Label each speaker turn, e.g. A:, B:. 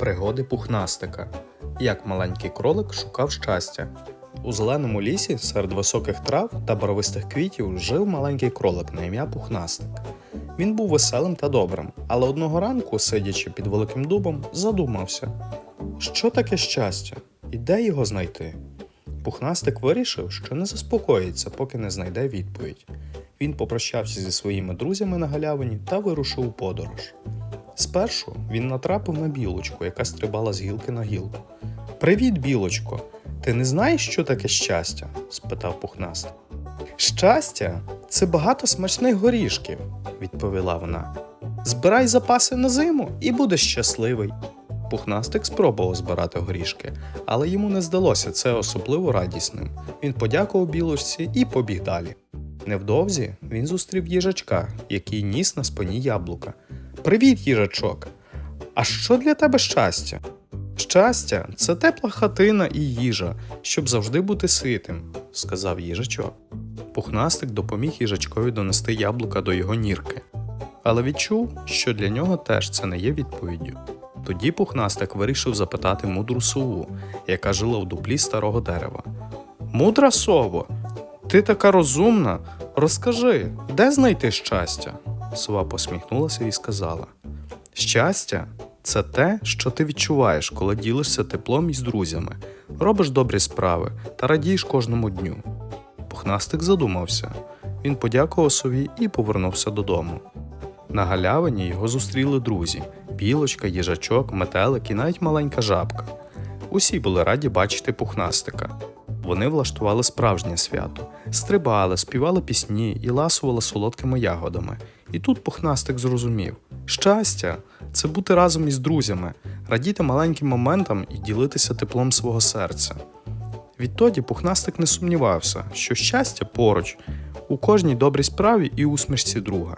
A: Пригоди пухнастика. Як маленький кролик шукав щастя. У зеленому лісі серед високих трав та барвистих квітів жив маленький кролик на ім'я Пухнастик. Він був веселим та добрим, але одного ранку, сидячи під великим дубом, задумався: що таке щастя і де його знайти? Пухнастик вирішив, що не заспокоїться, поки не знайде відповідь. Він попрощався зі своїми друзями на галявині та вирушив у подорож. Спершу він натрапив на білочку, яка стрибала з гілки на гілку. Привіт, білочко! Ти не знаєш, що таке щастя? спитав пухнастик. Щастя це багато смачних горішків, відповіла вона. Збирай запаси на зиму і будеш щасливий. Пухнастик спробував збирати горішки, але йому не здалося це особливо радісним. Він подякував білочці і побіг далі. Невдовзі він зустрів їжачка, який ніс на спині яблука. Привіт, їжачок! А що для тебе щастя? Щастя це тепла хатина і їжа, щоб завжди бути ситим, сказав їжачок. Пухнастик допоміг їжачкові донести яблука до його нірки, але відчув, що для нього теж це не є відповіддю. Тоді пухнастик вирішив запитати мудру сову, яка жила в дуплі старого дерева. Мудра сово, ти така розумна. Розкажи, де знайти щастя? Сова посміхнулася і сказала: Щастя це те, що ти відчуваєш, коли ділишся теплом із друзями, робиш добрі справи та радієш кожному дню. Пухнастик задумався. Він подякував сові і повернувся додому. На галявині його зустріли друзі: білочка, їжачок, метелик і навіть маленька жабка. Усі були раді бачити пухнастика. Вони влаштували справжнє свято, стрибали, співали пісні і ласували солодкими ягодами. І тут пухнастик зрозумів: щастя це бути разом із друзями, радіти маленьким моментам і ділитися теплом свого серця. Відтоді пухнастик не сумнівався, що щастя поруч у кожній добрій справі і усмішці друга.